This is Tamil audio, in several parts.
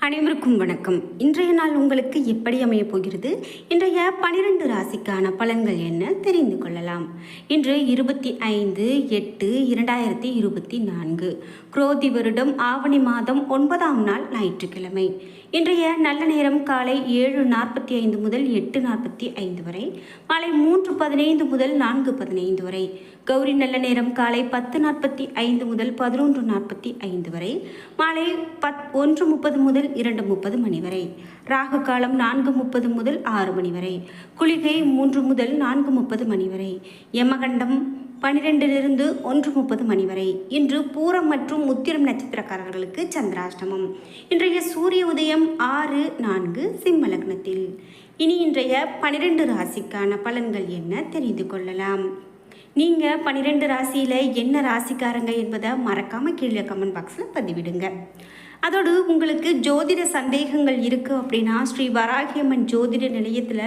அனைவருக்கும் வணக்கம். இன்றைய நாள் உங்களுக்கு எப்படி அமையப் போகிறது? இன்றைய பனிரெண்டு ராசிக்கான பலன்கள் என்ன? தெரிந்து கொள்ளலாம். இன்று இருபத்தி ஐந்து எட்டு இரண்டாயிரத்தி இருபத்தி நான்கு. குரோதி வருடம் ஆவணி மாதம் ஒன்பதாம் நாள் ஞாயிற்றுக்கிழமை. இன்றைய நல்ல நேரம் காலை ஏழு நாற்பத்தி ஐந்து முதல் எட்டு நாற்பத்தி ஐந்து வரை மாலை மூன்று பதினைந்து முதல் நான்கு பதினைந்து வரை கௌரி நல்ல நேரம் காலை பத்து நாற்பத்தி ஐந்து முதல் பதினொன்று நாற்பத்தி ஐந்து வரை மாலை பத் ஒன்று முப்பது முதல் இரண்டு முப்பது மணி வரை. ராகு காலம் நான்கு முப்பது முதல் ஆறு மணி வரை. குளிகை மூன்று முதல் நான்கு முப்பது மணி வரை. யமகண்டம் பனிரெண்டிலிருந்து ஒன்று முப்பது மணி வரை. இன்று பூரம் மற்றும் முத்திரம் நட்சத்திரக்காரர்களுக்கு சந்திராஷ்டமம். இன்றைய சூரிய உதயம் ஆறு நான்கு சிம்ம லக்னத்தில். இனி இன்றைய பனிரெண்டு ராசிக்கான பலன்கள் என்ன தெரிந்து கொள்ளலாம். நீங்கள் பன்னிரெண்டு ராசியில் என்ன ராசிக்காரங்க என்பதை மறக்காமல் கீழே கமெண்ட் பாக்ஸில் பதிவிடுங்க. அதோடு உங்களுக்கு ஜோதிட சந்தேகங்கள் இருக்குது அப்படின்னா ஸ்ரீ வராகியம்மன் ஜோதிட நிலையத்தில்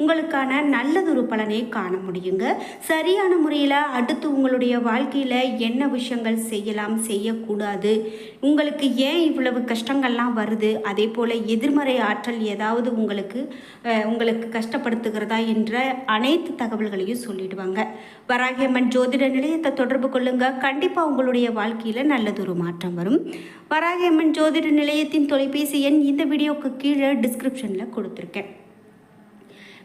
உங்களுக்கான நல்லதொரு பலனை காண முடியுங்க. சரியான முறையில் அடுத்து உங்களுடைய வாழ்க்கையில் என்ன விஷயங்கள் செய்யலாம் செய்யக்கூடாது உங்களுக்கு ஏன் இவ்வளவு கஷ்டங்கள்லாம் வருது அதே போல் எதிர்மறை ஆற்றல் ஏதாவது உங்களுக்கு உங்களுக்கு கஷ்டப்படுத்துகிறதா என்ற அனைத்து தகவல்களையும் சொல்லிடுவாங்க. வராகியம்மன் ஜோதிட நிலையத்தை தொடர்பு கொள்ளுங்கள் கண்டிப்பாக உங்களுடைய வாழ்க்கையில் நல்லதொரு மாற்றம் வரும். வராகியம்மன் ஜோதிட நிலையத்தின் தொலைபேசி எண் இந்த வீடியோக்கு கீழே டிஸ்கிரிப்ஷனில் கொடுத்துருக்கேன்.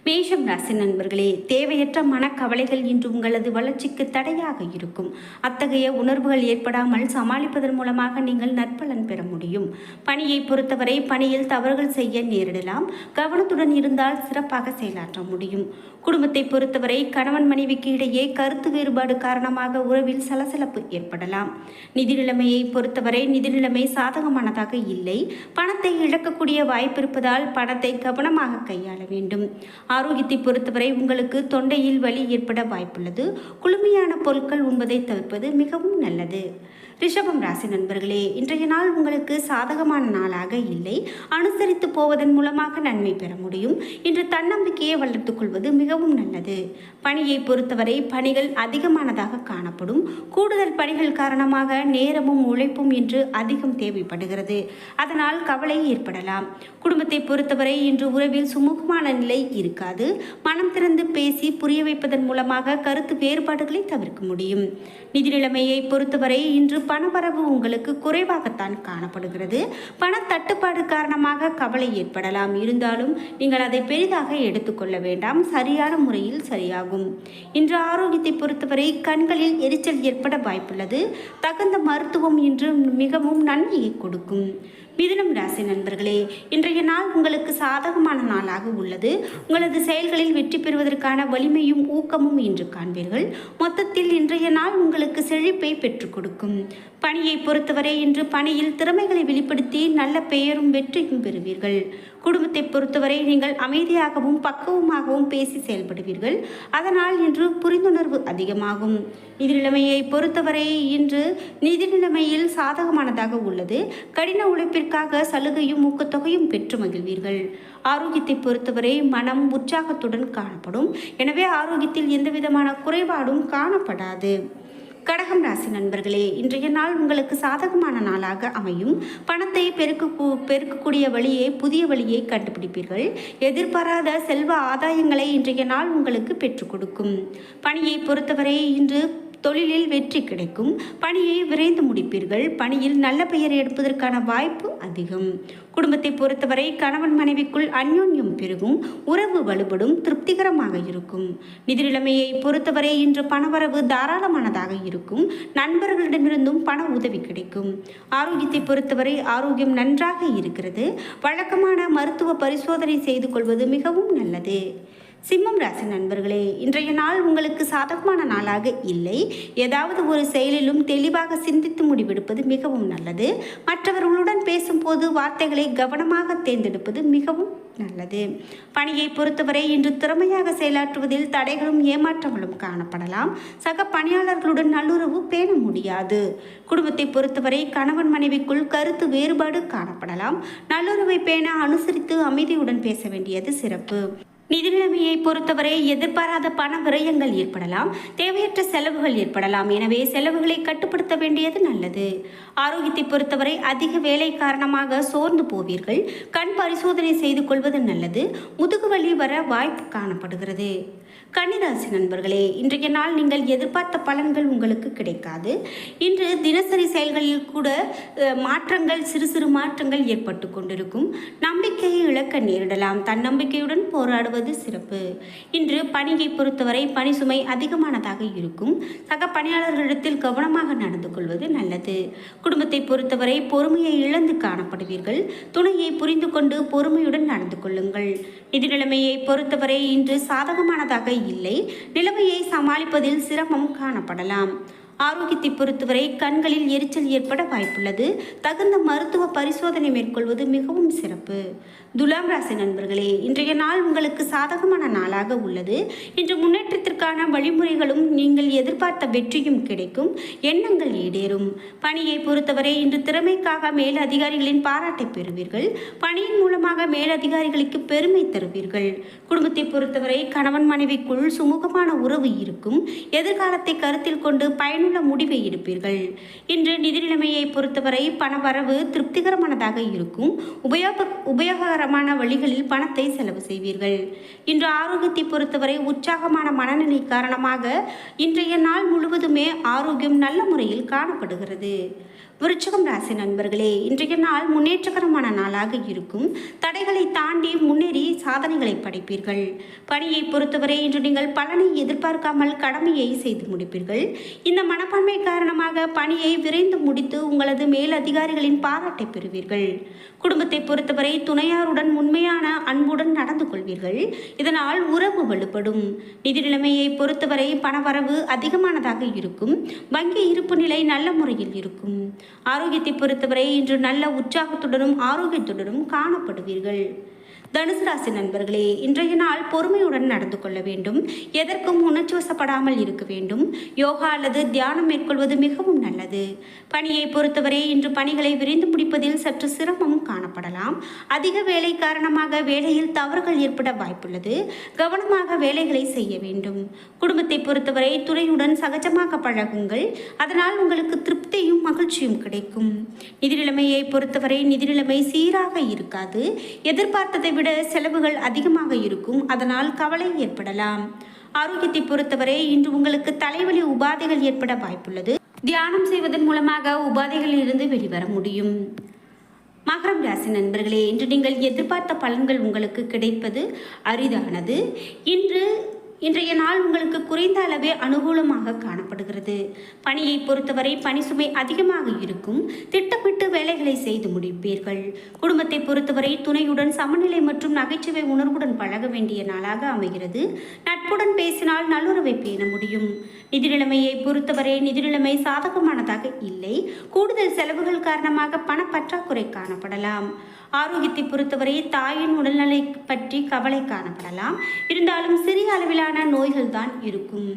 மேஷம் ராசி நண்பர்களே தேவையற்ற மனக்கவலைகள் இன்று உங்களது வளர்ச்சிக்கு தடையாக இருக்கும். அத்தகைய உணர்வுகள் ஏற்படாமல் சமாளிப்பதன் மூலமாக நீங்கள் நற்பலன் பெற முடியும். பணியை பொறுத்தவரை பணியில் தவறுகள் செய்ய நேரிடலாம். கவனத்துடன் இருந்தால் சிறப்பாக செயலாற்ற முடியும். குடும்பத்தை பொறுத்தவரை கணவன் மனைவிக்கு இடையே கருத்து வேறுபாடு காரணமாக உறவில் சலசலப்பு ஏற்படலாம். நிதி நிலைமையை பொறுத்தவரை நிதி நிலைமை சாதகமானதாக இல்லை. பணத்தை இழக்கக்கூடிய வாய்ப்பிருப்பதால் பணத்தை கவனமாக கையாள வேண்டும். ஆரோக்கியத்தை பொறுத்தவரை உங்களுக்கு தொண்டையில் வலி ஏற்பட வாய்ப்புள்ளது. குளுமையான பொருட்கள் உண்பதை தவிர்ப்பது மிகவும் நல்லது. ரிஷபம் ராசி நண்பர்களே இன்றைய நாள் உங்களுக்கு சாதகமான நாளாக இல்லை. அனுசரித்து போவதன் மூலமாக நன்மை பெற முடியும். இன்று தன்னம்பிக்கையை வளர்த்துக் கொள்வது மிகவும் நல்லது. பணியை பொறுத்தவரை பணிகள் அதிகமானதாக காணப்படும். கூடுதல் பணிகள் காரணமாக நேரமும் உழைப்பும் இன்று அதிகம் தேவைப்படுகிறது. அதனால் கவலை ஏற்படலாம். குடும்பத்தை பொறுத்தவரை இன்று உறவில் சுமூகமான நிலை இருக்காது. மனம் திறந்து பேசி புரிய வைப்பதன் மூலமாக கருத்து வேறுபாடுகளை தவிர்க்க முடியும். நிதி நிலைமையை பொறுத்தவரை இன்று பணவரவு உங்களுக்கு குறைவாகத்தான் காணப்படுகிறது. பண தட்டுப்பாடு காரணமாக கவலை ஏற்படலாம். இருந்தாலும் நீங்கள் அதை பெரிதாக எடுத்துக்கொள்ள வேண்டாம். சரியான முறையில் சரியாகும். இன்று ஆரோக்கியத்தை பொறுத்தவரை கண்களில் எரிச்சல் ஏற்பட வாய்ப்புள்ளது. தகுந்த மருத்துவம் இன்று மிகவும் நன்மையை கொடுக்கும். மிதுனம் ராசி நண்பர்களே இன்றைய நாள் உங்களுக்கு சாதகமான நாளாக உள்ளது. உங்களது செயல்களில் வெற்றி பெறுவதற்கான வலிமையும் ஊக்கமும் இன்று காண்பீர்கள். மொத்தத்தில் இன்றைய நாள் உங்களுக்கு செழிப்பை பெற்றுக் கொடுக்கும். பணியை பொறுத்தவரை இன்று பணியில் திறமைகளை வெளிப்படுத்தி நல்ல பெயரும் வெற்றியும் பெறுவீர்கள். குடும்பத்தை பொறுத்தவரை நீங்கள் அமைதியாகவும் பக்குவமாகவும் பேசி செயல்படுவீர்கள். அதனால் இன்று புரிந்துணர்வு அதிகமாகும். நிதிநிலைமையை பொறுத்தவரை இன்று நிதி நிலைமையில் சாதகமானதாக உள்ளது. கடின உழைப்பிற்காக சலுகையும் ஊக்கத்தொகையும் பெற்று மகிழ்வீர்கள். ஆரோக்கியத்தை பொறுத்தவரை மனம் உற்சாகத்துடன் காணப்படும். எனவே ஆரோக்கியத்தில் எந்தவிதமான குறைபாடும் காணப்படாது. கடகம் ராசி நண்பர்களே இன்றைய நாள் உங்களுக்கு சாதகமான நாளாக அமையும். பணத்தை பெருக்க பெருக்கக்கூடிய வழியை புதிய வழியை கண்டுபிடிப்பீர்கள். எதிர்பாராத செல்வ ஆதாயங்களை இன்றைய நாள் உங்களுக்கு பெற்றுக் கொடுக்கும். பணியை பொறுத்தவரை இன்று தொழிலில் வெற்றி கிடைக்கும். பணியை விரைந்து முடிப்பீர்கள். பணியில் நல்ல பெயர் எடுப்பதற்கான வாய்ப்பு அதிகம். குடும்பத்தை பொறுத்தவரை கணவன் மனைவிக்குள் அந்யோன்யம் பெருகும். உறவு வலுபடும் திருப்திகரமாக இருக்கும். நிதிநிலைமையை பொறுத்தவரை இன்று பணவரவு தாராளமானதாக இருக்கும். நண்பர்களிடமிருந்தும் பண உதவி கிடைக்கும். ஆரோக்கியத்தை பொறுத்தவரை ஆரோக்கியம் நன்றாக இருக்கிறது. வழக்கமான மருத்துவ பரிசோதனை செய்து கொள்வது மிகவும் நல்லது. சிம்மம் ராசி நண்பர்களே இன்றைய நாள் உங்களுக்கு சாதகமான நாளாக இல்லை. ஏதாவது ஒரு செயலிலும் தெளிவாக சிந்தித்து முடிவெடுப்பது மிகவும் நல்லது. மற்றவர்களுடன் பேசும்போது வார்த்தைகளை கவனமாக தேர்ந்தெடுப்பது மிகவும் நல்லது. பணியை பொறுத்தவரை இன்று திறமையாக செயலாற்றுவதில் தடைகளும் ஏமாற்றங்களும் காணப்படலாம். சக பணியாளர்களுடன் நல்லுறவு பேண முடியாது. குடும்பத்தை பொறுத்தவரை கணவன் மனைவிக்குள் கருத்து வேறுபாடு காணப்படலாம். நல்லுறவை பேண அனுசரித்து அமைதியுடன் பேச வேண்டியது சிறப்பு. நிதி நிலைமையை பொறுத்தவரை எதிர்பாராத பண விரயங்கள் ஏற்படலாம் தேவையற்ற செலவுகள் ஏற்படலாம். எனவே செலவுகளை கட்டுப்படுத்த வேண்டியது நல்லது. ஆரோக்கியத்தை பொறுத்தவரை அதிக வேலை காரணமாக சோர்ந்து போவீர்கள். கண் பரிசோதனை செய்து கொள்வது நல்லது. முதுகு வலி வர வாய்ப்பு காணப்படுகிறது. கன்னிராசி நண்பர்களே இன்றைய நாள் நீங்கள் எதிர்பார்த்த பலன்கள் உங்களுக்கு கிடைக்காது. இன்று தினசரி செயல்களில் கூட மாற்றங்கள் சிறு சிறு மாற்றங்கள் ஏற்பட்டு கொண்டிருக்கும். நம்பிக்கையை இழக்க நேரிடலாம். தன்னம்பிக்கையுடன் போராடுவது சிறப்பு. இன்று பணியை பொறுத்தவரை பணி சுமை அதிகமானதாக இருக்கும். சக பணியாளர்களிடத்தில் கவனமாக நடந்து கொள்வது நல்லது. குடும்பத்தை பொறுத்தவரை பொறுமையை இழந்து காணப்படுவீர்கள். துணையை புரிந்து கொண்டு பொறுமையுடன் நடந்து கொள்ளுங்கள். நிதி நிலைமையை பொறுத்தவரை இன்று சாதகமானதாக இல்லை. நிலைமையை சமாளிப்பதில் சிரமம் காணப்படலாம். ஆரோக்கியத்தை பொறுத்தவரை கண்களில் எரிச்சல் ஏற்பட வாய்ப்புள்ளது. தகுந்த மருத்துவ பரிசோதனை மேற்கொள்வது மிகவும் சிறப்பு. துலாம் ராசி நண்பர்களே இன்றைய நாள் உங்களுக்கு சாதகமான நாளாக உள்ளது. இன்று முன்னேற்றத்திற்கான வழிமுறைகளும் நீங்கள் எதிர்பார்த்த வெற்றியும் கிடைக்கும். எண்ணங்கள் ஈடேறும் பணியை பொறுத்தவரை இன்று திறமைக்காக மேல் அதிகாரிகளின் பாராட்டை பெறுவீர்கள். பணியின் மூலமாக மேலதிகாரிகளுக்கு பெருமை தருவீர்கள். குடும்பத்தை பொறுத்தவரை கணவன் மனைவிக்குள் சுமூகமான உறவு இருக்கும். எதிர்காலத்தை கருத்தில் கொண்டு நல்ல முடிவை எடுப்பீர்கள். இன்று நிதி நிலைமையை பொறுத்தவரை பண வரவு திருப்திகரமானதாக இருக்கும். உபயோக உபயோகரமான வழிகளில் பணத்தை செலவு செய்வீர்கள். இன்று ஆரோக்கியத்தை பொறுத்தவரை உற்சாகமான மனநிலை காரணமாக இன்றைய நாள் முழுவதுமே ஆரோக்கியம் நல்ல முறையில் காணப்படுகிறது. விருச்சகம் ராசி நண்பர்களே இன்றைய நாள் முன்னேற்றகரமான நாளாக இருக்கும். தடைகளை தாண்டி முன்னேறி சாதனைகளை படைப்பீர்கள். பணியை பொறுத்தவரை இன்று நீங்கள் பலனை எதிர்பார்க்காமல் கடமையை செய்து முடிப்பீர்கள். இந்த மனப்பான்மை காரணமாக பணியை விரைந்து முடித்து உங்களது மேல் அதிகாரிகளின் பாராட்டை பெறுவீர்கள். குடும்பத்தை பொறுத்தவரை துணையாருடன் உண்மையான அன்புடன் நடந்து கொள்வீர்கள். இதனால் உறவு வலுப்படும். நிதி நிலைமையை பொறுத்தவரை பணவரவு அதிகமானதாக இருக்கும். வங்கி இருப்பு நிலை நல்ல முறையில் இருக்கும். ஆரோக்கியத்தை பொறுத்தவரை இன்று நல்ல உற்சாகத்துடனும் ஆரோக்கியத்துடனும் காணப்படுவீர்கள். தனுசு ராசி நண்பர்களே இன்றைய நாள் பொறுமையுடன் நடந்து கொள்ள வேண்டும். எதற்கும் உணர்ச்சிவசப்படாமல் இருக்க வேண்டும். யோகா அல்லது தியானம் மேற்கொள்வது மிகவும் நல்லது. பணியை பொறுத்தவரை இன்று பணிகளை விரைந்து முடிப்பதில் சற்று சிரமம் காணப்படலாம். அதிக வேலை காரணமாக வேலையில் தவறுகள் ஏற்பட வாய்ப்புள்ளது. கவனமாக வேலைகளை செய்ய வேண்டும். குடும்பத்தை பொறுத்தவரை துணையுடன் சகஜமாக பழகுங்கள். அதனால் உங்களுக்கு திருப்தியும் மகிழ்ச்சியும் கிடைக்கும். நிதி நிலைமையை பொறுத்தவரை நிதி நிலைமை சீராக இருக்காது. எதிர்பார்த்ததை விட விட செலவுகள் அதிகமாக இருக்கும். அதனால் கவலை ஏற்படலாம். ஆரோக்கியத்தை பொறுத்தவரை இன்று உங்களுக்கு தலைவலி உபாதைகள் ஏற்பட வாய்ப்புள்ளது. தியானம் செய்வதன் மூலமாக உபாதைகளில் இருந்து வெளிவர முடியும். மகரம் ராசி நண்பர்களே இன்று நீங்கள் எதிர்பார்த்த பலன்கள் உங்களுக்கு கிடைப்பது அரிதானது. இன்று இன்றைய நாள் உங்களுக்கு குறைந்த அளவே அனுகூலமாக காணப்படுகிறது. பணியை பொறுத்தவரை பணி சுமை அதிகமாக இருக்கும். திட்டமிட்டு வேலைகளை செய்து முடிப்பீர்கள். குடும்பத்தை பொறுத்தவரை துணையுடன் சமநிலை மற்றும் நகைச்சுவை உணர்வுடன் பழக வேண்டிய நாளாக அமைகிறது. நட்புடன் பேசினால் நல்லுறவை பேண முடியும். நிதிநிலைமையை பொறுத்தவரை நிதிநிலைமை சாதகமானதாக இல்லை. கூடுதல் செலவுகள் காரணமாக பணப்பற்றாக்குறை காணப்படலாம். ஆரோக்கியத்தை பொறுத்தவரை தாயின் உடல்நிலை பற்றி கவலை காணப்படலாம். இருந்தாலும் சிறிய அளவிலான நோய்கள் தான் இருக்கும்.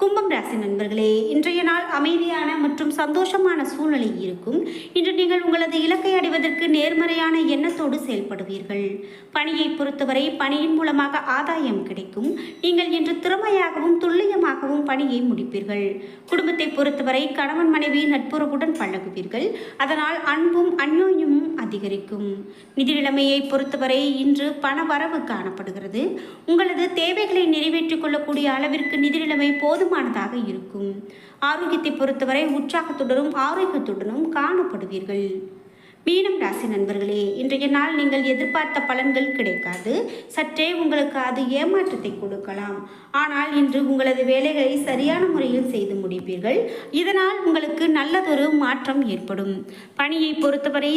கும்பம் ராசி நண்பர்களே இன்றைய நாள் அமைதியான மற்றும் சந்தோஷமான சூழ்நிலை இருக்கும். இன்று நீங்கள் உங்களது இலக்கை அடைவதற்கு நேர்மறையான எண்ணத்தோடு செயல்படுவீர்கள். பணியை பொறுத்தவரை பணியின் மூலமாக ஆதாயம் கிடைக்கும். நீங்கள் இன்று திறமையாகவும் துல்லியமாகவும் பணியை முடிப்பீர்கள். குடும்பத்தை பொறுத்தவரை கணவன் மனைவி நட்புறவுடன் பழகுவீர்கள். அதனால் அன்பும் அந்யோன்யமும் அதிகரிக்கும். நிதி நிலைமையை பொறுத்தவரை இன்று பண வரவு காணப்படுகிறது. உங்களது தேவைகளை நிறைவேற்றிக் கொள்ளக்கூடிய அளவிற்கு நிதி நிலைமை போதுமானதாக இருக்கும். ஆரோக்கியத்தை பொறுத்தவரை உற்சாகத்துடனும் ஆரோக்கியத்துடனும் காணப்படுவீர்கள். மீனம் ராசி நண்பர்களே இன்றைய நாள் நீங்கள் எதிர்பார்த்த பலன்கள் கிடைக்காது. சற்றே உங்களுக்கு அது ஏமாற்றத்தை கொடுக்கலாம். ஆனால் இன்று உங்களது வேலைகளை சரியான முறையில் செய்து முடிப்பீர்கள். இதனால் உங்களுக்கு நல்லதொரு மாற்றம் ஏற்படும். பணியை பொறுத்தவரை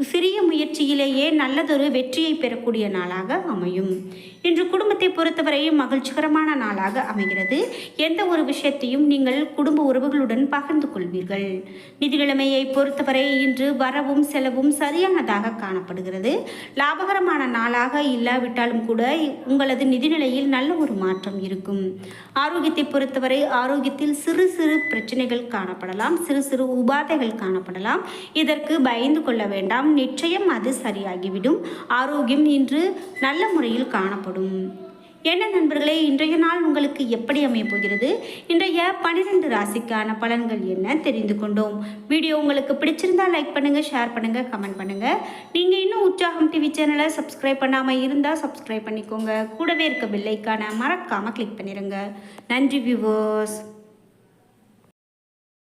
சிறிய முயற்சியிலேயே நல்லதொரு வெற்றியை பெறக்கூடிய நாளாக அமையும். இன்று குடும்பத்தை பொறுத்தவரை மகிழ்ச்சிகரமான நாளாக அமைகிறது. எந்த ஒரு விஷயத்தையும் நீங்கள் குடும்ப உறவுகளுடன் பகிர்ந்து கொள்வீர்கள். நிதி பொறுத்தவரை இன்று வரவும் செலவும் சரியானதாக காணப்படுகிறது. லாபகரமான நாளாக இல்லாவிட்டாலும் கூட உங்களது நிதிநிலையில் நல்ல ஒரு மாற்றம் இருக்கும். ஆரோக்கியத்தை பொறுத்தவரை ஆரோக்கியத்தில் சிறு சிறு பிரச்சனைகள் காணப்படலாம். சிறு சிறு உபாதைகள் காணப்படலாம். இதற்கு பயந்து கொள்ள வேண்டாம். நிச்சயம் அது சரியாகிவிடும். ஆரோக்கியம் இன்று நல்ல முறையில் காணப்படும். என்ன நண்பர்களே இன்றைய நாள் உங்களுக்கு எப்படி அமைய போகிறது? இன்றைய பன்னிரெண்டு ராசிக்கான பலன்கள் என்ன தெரிந்து கொண்டோம். வீடியோ உங்களுக்கு பிடிச்சிருந்தா லைக் பண்ணுங்கள் ஷேர் பண்ணுங்கள் கமெண்ட் பண்ணுங்கள் நீங்கள் இன்னும் உற்சாகம் டிவி சேனலை சப்ஸ்கிரைப் பண்ணாமல் இருந்தால் சப்ஸ்கிரைப் பண்ணிக்கோங்க. கூடவே இருக்க பில்லைக்கான மறக்காமல் கிளிக் பண்ணிடுங்க நன்றி வியூவர்ஸ்